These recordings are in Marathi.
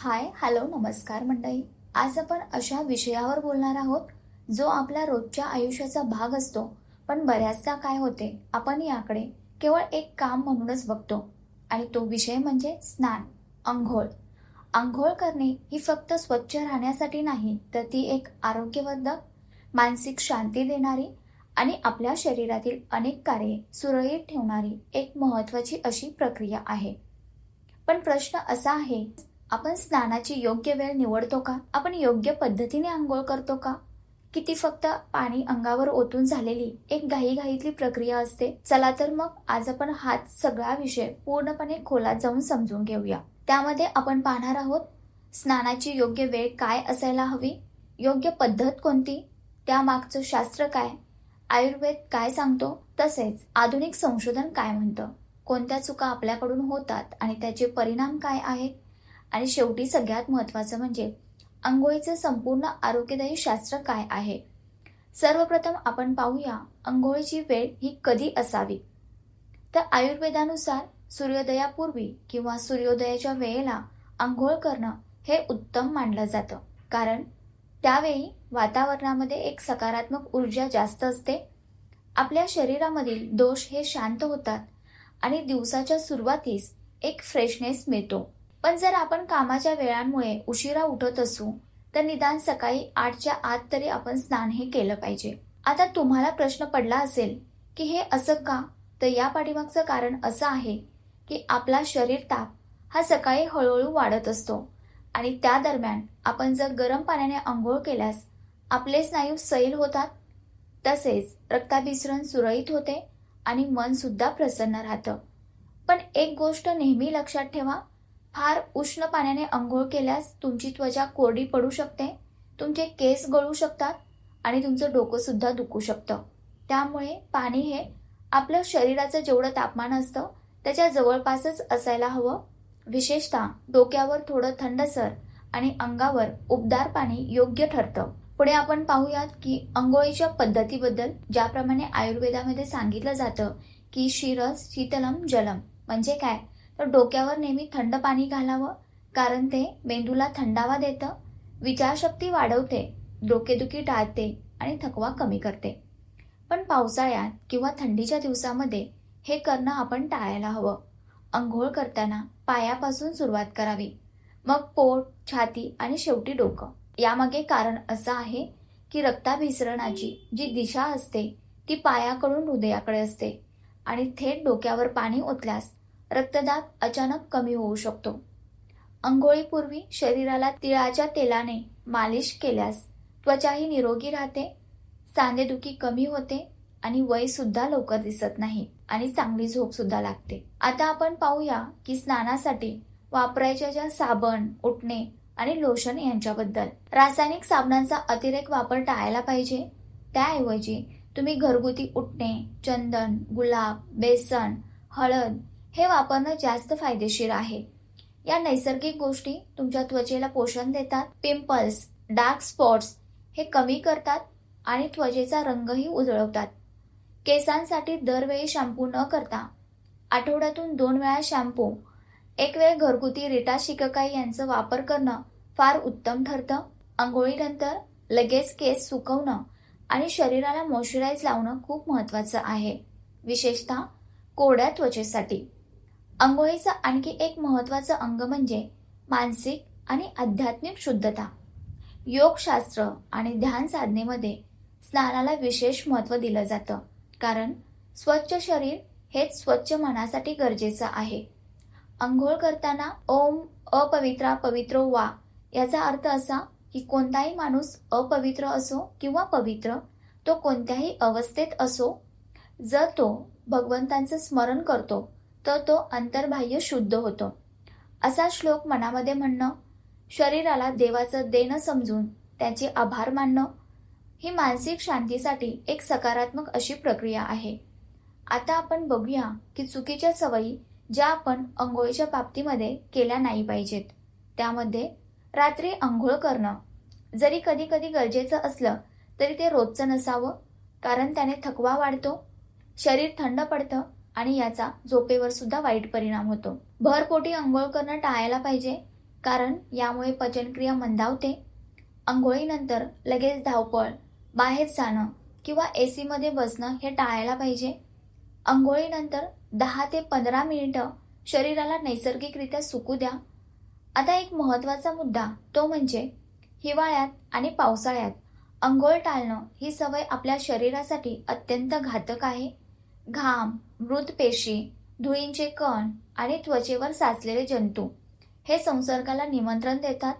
हाय हॅलो नमस्कार मंडळी. आज आपण अशा विषयावर बोलणार आहोत जो आपल्या रोजच्या आयुष्याचा भाग असतो. पण बऱ्याचदा काय होते आपण याकडे केवळ एक काम म्हणूनच बघतो. आणि तो विषय म्हणजे स्नान अंघोळ आंघोळ करणे ही फक्त स्वच्छ राहण्यासाठी नाही तर ती एक आरोग्यवर्धक मानसिक शांती देणारी आणि आपल्या शरीरातील अनेक कार्ये सुरळीत ठेवणारी एक महत्त्वाची अशी प्रक्रिया आहे. पण प्रश्न असा आहे आपण स्नानाची योग्य वेळ निवडतो का? आपण योग्य पद्धतीने आंघोळ करतो का? की ती फक्त पाणी अंगावर ओतून झालेली एक घाईघाईतली प्रक्रिया असते. चला तर मग आज आपण हाच सगळा विषय पूर्णपणे खोलात जाऊन समजून घेऊया. त्यामध्ये आपण पाहणार आहोत स्नानाची योग्य वेळ काय असायला हवी? योग्य पद्धत कोणती? त्यामागचं शास्त्र काय? आयुर्वेद काय सांगतो? तसेच आधुनिक संशोधन काय म्हणतं? कोणत्या चुका आपल्याकडून होतात आणि त्याचे परिणाम काय आहेत? आणि शेवटी सगळ्यात महत्त्वाचं म्हणजे अंघोळीचं संपूर्ण आरोग्यदायी शास्त्र काय आहे? सर्वप्रथम आपण पाहूया अंघोळीची वेळ ही कधी असावी? तर आयुर्वेदानुसार सूर्योदयापूर्वी किंवा सूर्योदयाच्या वेळेला आंघोळ करणं हे उत्तम मानलं जातं. कारण त्यावेळी वातावरणामध्ये एक सकारात्मक ऊर्जा जास्त असते. आपल्या शरीरामधील दोष हे शांत होतात आणि दिवसाच्या सुरुवातीस एक फ्रेशनेस मिळतो. पण जर आपण कामाच्या वेळांमुळे उशिरा उठत असू तर निदान सकाळी आठच्या आत तरी आपण स्नान हे केलं पाहिजे. आता तुम्हाला प्रश्न पडला असेल की हे असं का? तर या पाठीमागचं कारण असं आहे की आपला शरीर ताप हा सकाळी हळूहळू वाढत असतो. आणि त्या दरम्यान आपण जर गरम पाण्याने आंघोळ केल्यास आपले स्नायू सैल होतात तसेच रक्ताभिसरण सुरळीत होते आणि मनसुद्धा प्रसन्न राहतं. पण एक गोष्ट नेहमी लक्षात ठेवा फार उष्ण पाण्याने आंघोळ केल्यास तुमची त्वचा कोरडी पडू शकते तुमचे केस गळू शकतात आणि तुमचं डोकं सुद्धा दुखू शकतं. त्यामुळे पाणी हे आपलं शरीराचं जेवढं तापमान असतं त्याच्या जवळपासच असायला हवं. विशेषतः डोक्यावर थोडं थंडसर आणि अंगावर उबदार पाणी योग्य ठरतं. पुढे आपण पाहूयात की अंघोळीच्या पद्धतीबद्दल ज्याप्रमाणे आयुर्वेदामध्ये सांगितलं जातं की शिरस शीतलम जलम म्हणजे काय? तर डोक्यावर नेहमी थंड पाणी घालावं कारण ते मेंदूला थंडावा देतं विचारशक्ती वाढवते डोकेदुखी टाळते आणि थकवा कमी करते. पण पावसाळ्यात किंवा थंडीच्या दिवसामध्ये हे करणं आपण टाळायला हवं. अंघोळ करताना पायापासून सुरुवात करावी. मग पोट छाती आणि शेवटी डोकं. यामागे कारण असं आहे की रक्ताभिसरणाची जी दिशा असते ती पायाकडून हृदयाकडे असते आणि थेट डोक्यावर पाणी ओतल्यास रक्तदाब अचानक कमी होऊ शकतो. अंघोळीपूर्वी शरीराला तिळाच्या तेलाने मालिश केल्यास त्वचाही निरोगी राहते सांधेदुखी कमी होते आणि वय सुद्धा लवकर दिसत नाही आणि चांगली झोप सुद्धा लागते. आता आपण पाहूया की स्नानासाठी वापरायच्या ज्या साबण उठणे आणि लोशन यांच्याबद्दल. रासायनिक साबणांचा अतिरेक वापर टाळायला पाहिजे. त्याऐवजी तुम्ही घरगुती उठणे चंदन गुलाब बेसन हळद हे वापरणं जास्त फायदेशीर आहे. या नैसर्गिक गोष्टी तुमच्या त्वचेला पोषण देतात. पिंपल्स डार्क स्पॉट्स हे कमी करतात आणि त्वचेचा रंगही उजळवतात. केसांसाठी दरवेळी शॅम्पू न करता आठवड्यातून दोन वेळा शॅम्पू एक वेळ घरगुती रिटा शिककाई यांचा वापर करणं फार उत्तम ठरतं. आंघोळीनंतर लगेच केस सुकवणं आणि शरीराला मॉइश्चराईज लावणं खूप महत्त्वाचं आहे. विशेषतः कोरड्या त्वचेसाठी. आंघोळीचं आणखी एक महत्त्वाचं अंग म्हणजे मानसिक आणि आध्यात्मिक शुद्धता. योगशास्त्र आणि ध्यान साधनेमध्ये स्नानाला विशेष महत्त्व दिलं जातं. कारण स्वच्छ शरीर हेच स्वच्छ मनासाठी गरजेचं आहे. अंघोळ करताना ओम अपवित्रा पवित्र वा याचा अर्थ असा की कोणताही माणूस अपवित्र असो किंवा पवित्र तो कोणत्याही अवस्थेत असो जर तो भगवंतांचं स्मरण करतो तर तो अंतर्बाह्य शुद्ध होतो. असा श्लोक मनामध्ये म्हणणं शरीराला देवाचं देणं समजून त्याचे आभार मानणं ही मानसिक शांतीसाठी एक सकारात्मक अशी प्रक्रिया आहे. आता आपण बघूया की चुकीच्या सवयी ज्या आपण अंघोळीच्या बाबतीमध्ये केल्या नाही पाहिजेत त्यामध्ये रात्री आंघोळ करणं. जरी कधी कधी गरजेचं असलं तरी ते रोजचं नसावं कारण त्याने थकवा वाढतो शरीर थंड पडतं आणि याचा झोपेवर सुद्धा वाईट परिणाम होतो. भरपोटी अंघोळ करणं टाळायला पाहिजे कारण यामुळे पचनक्रिया मंदावते. आंघोळीनंतर लगेच धावपळ बाहेर जाणं किंवा ए सीमध्ये बसणं हे टाळायला पाहिजे. आंघोळीनंतर दहा ते पंधरा मिनिटं शरीराला नैसर्गिकरित्या सुकू द्या. आता एक महत्त्वाचा मुद्दा तो म्हणजे हिवाळ्यात आणि पावसाळ्यात अंघोळ टाळणं ही सवय आपल्या शरीरासाठी अत्यंत घातक आहे. घाम मृत पेशी धुळींचे कण आणि त्वचेवर साचलेले जंतू. हे संसर्गाला निमंत्रण देतात.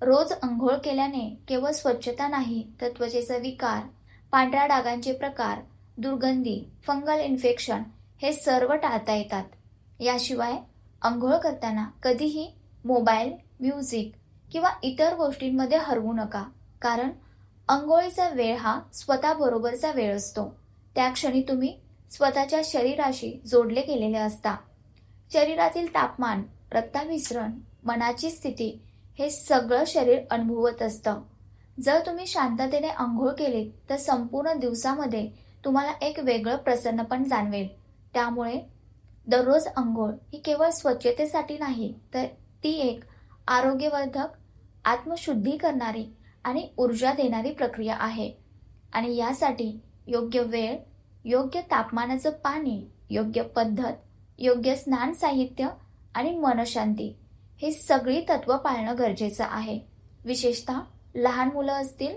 रोज अंघोळ केल्याने केवळ स्वच्छता नाही तर त्वचेचा विकार पांढऱ्या डागांचे प्रकार दुर्गंधी फंगल इन्फेक्शन हे सर्व टाळता येतात. याशिवाय अंघोळ करताना कधीही मोबाईल म्युझिक किंवा इतर गोष्टींमध्ये हरवू नका कारण अंघोळीचा वेळ हा स्वतःबरोबरचा वेळ असतो. त्या क्षणी तुम्ही स्वतःच्या शरीराशी जोडले गेलेले असता. शरीरातील तापमान रक्ताभिसरण मनाची स्थिती हे सगळं शरीर अनुभवत असतं. जर तुम्ही शांततेने अंघोळ केली तर संपूर्ण दिवसामध्ये तुम्हाला एक वेगळं प्रसन्नपण जाणवेल. त्यामुळे दररोज अंघोळ ही केवळ स्वच्छतेसाठी नाही तर ती एक आरोग्यवर्धक आत्मशुद्धी करणारी आणि ऊर्जा देणारी प्रक्रिया आहे. आणि यासाठी योग्य वेळ योग्य तापमानाचं पाणी योग्य पद्धत योग्य स्नान साहित्य आणि मनशांती हे सगळी तत्व पाळणं गरजेचं आहे. विशेषतः लहान मुलं असतील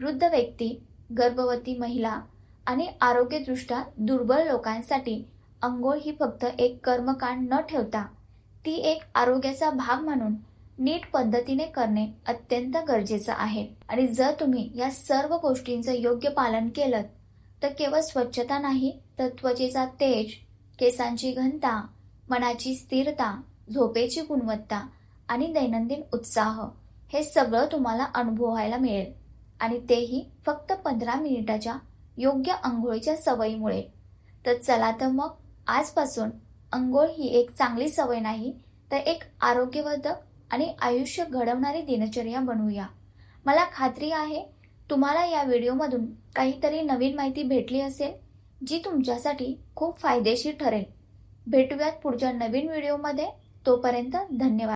वृद्ध व्यक्ती गर्भवती महिला आणि आरोग्यदृष्ट्या दुर्बल लोकांसाठी अंघोळ ही फक्त एक कर्मकांड न ठेवता ती एक आरोग्याचा भाग म्हणून नीट पद्धतीने करणे अत्यंत गरजेचं आहे. आणि जर तुम्ही या सर्व गोष्टींचं योग्य पालन केलं तर केवळ स्वच्छता नाही तर त्वचेचा तेज केसांची घनता मनाची स्थिरता झोपेची गुणवत्ता आणि दैनंदिन उत्साह हे सगळं तुम्हाला अनुभवायला मिळेल. आणि तेही फक्त पंधरा मिनिटाच्या योग्य आंघोळीच्या सवयीमुळे. तर चला तर मग आजपासून अंघोळ ही एक चांगली सवय नाही तर एक आरोग्यवर्धक आणि आयुष्य घडवणारी दिनचर्या बनवूया. मला खात्री आहे तुम्हाला या व्हिडिओमधून काहीतरी नवीन माहिती भेटली असेल जी तुमच्यासाठी खूप फायदेशीर ठरेल. भेटूयात पुढच्या नवीन व्हिडिओमध्ये. तोपर्यंत धन्यवाद.